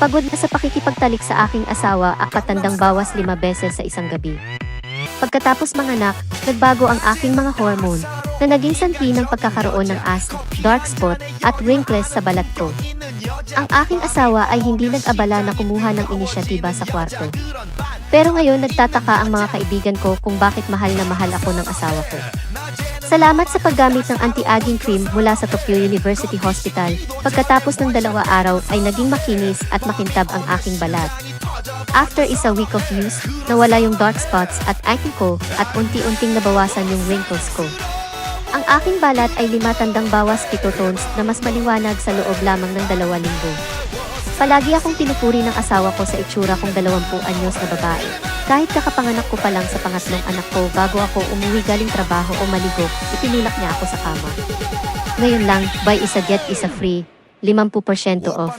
Pagod na sa pakikipagtalik sa aking asawa at patandang bawas lima beses sa isang gabi. Pagkatapos manganak, nagbago ang aking mga hormone na naging sanhi ng pagkakaroon ng acne, dark spot at wrinkles sa balat ko. Ang aking asawa ay hindi nag-abala na kumuha ng inisyatiba sa kwarto. Pero ngayon nagtataka ang mga kaibigan ko kung bakit mahal na mahal ako ng asawa ko. Salamat sa paggamit ng anti-aging cream mula sa Tokyo University Hospital. Pagkatapos ng dalawa araw ay naging makinis at makintab ang aking balat. After isa week of use, nawala yung dark spots at acne ko at unti-unting nabawasan yung wrinkles ko. Ang aking balat ay lima tandang bawas pito tones na mas maliwanag sa loob lamang ng dalawa linggo. Palagi akong pinupuri ng asawa ko sa itsura kong 20 anyos na babae. Kahit kakapanganak ko pa lang sa pangatlong anak ko bago ako umuwi galing trabaho o maligo, itinulak niya ako sa kama. Ngayon lang, buy isa get isa free, 50% off.